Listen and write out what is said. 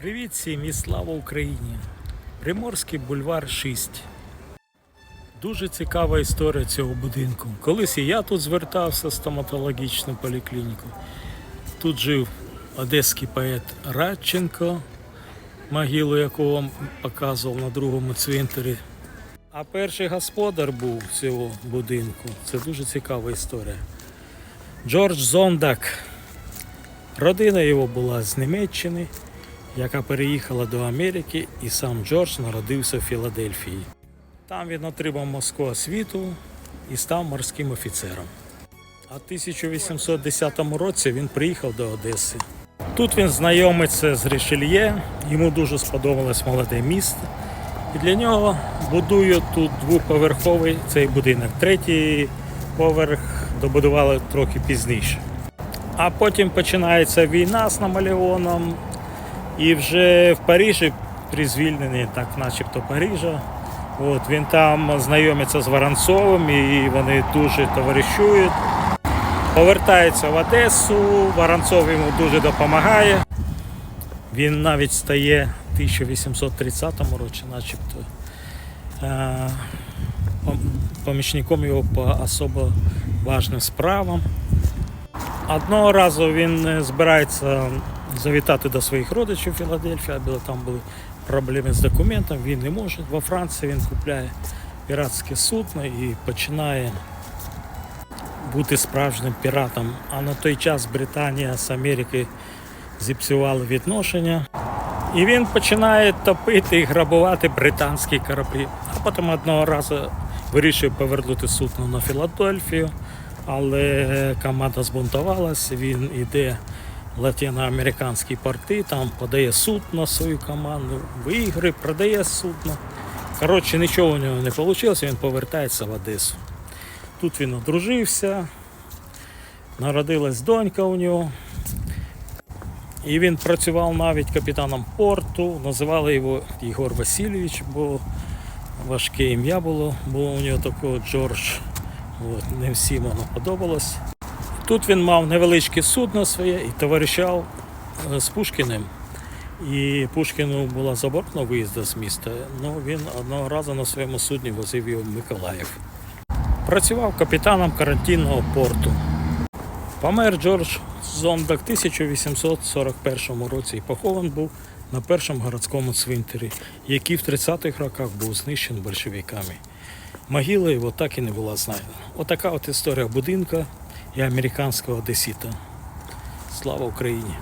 Привіт всім і слава Україні! Приморський бульвар 6. Дуже цікава історія цього будинку. Колись і я тут звертався в стоматологічну поліклініку. Тут жив одеський поет Радченко, могилу якого вам показував на другому цвинтарі. А перший господар був цього будинку. Це дуже цікава історія. Джордж Зондак. Родина його була з Німеччини, яка переїхала до Америки, і сам Джордж народився в Філадельфії. Там він отримав морську освіту і став морським офіцером. А в 1810 році він приїхав до Одеси. Тут він знайомиться з Ришельє, йому дуже сподобалось молоде місто. І для нього будують тут двоповерховий цей будинок. Третій поверх добудували трохи пізніше. А потім починається війна з Намалеоном, і вже в Парижі при звільненні, так начебто Парижа. От, він там знайомиться з Воронцовим і вони дуже товаришують. Повертається в Одесу, Воронцов йому дуже допомагає. Він навіть стає в 1830 році, начебто, е, помічником його по особо важним справам. Одного разу він е, збирається завітати до своїх родичів в Філадельфії, але там були проблеми з документом, він не може. Во Франції він купляє піратське судно і починає бути справжнім піратом. А на той час Британія з Америки зіпсували відношення. І він починає топити і грабувати британські кораблі. А потім одного разу вирішує повернути судно на Філадельфію, але команда збунтувалася, він іде латиноамериканські порти, там подає судно свою команду, виграє, продає судно. Коротше, нічого у нього не вийшло, він повертається в Одесу. Тут він одружився, народилась донька у нього. І він працював навіть капітаном порту, називали його Єгор Васильович, бо важке ім'я було, бо у нього такого Джордж. От, не всім воно подобалось. Тут він мав невеличке судно своє і товаришав е, з Пушкіним. І Пушкіну була заборонена виїзду з міста. Ну він одного разу на своєму судні возив його в Миколаїв. Працював капітаном карантинного порту. Помер Джордж Зондак в 1841 році і похований був на першому городському цвинтарі, який в 30-х роках був знищений большевиками. Могила його так і не була знайдена. Отака от історія будинка і американського одесіта. Слава Україні!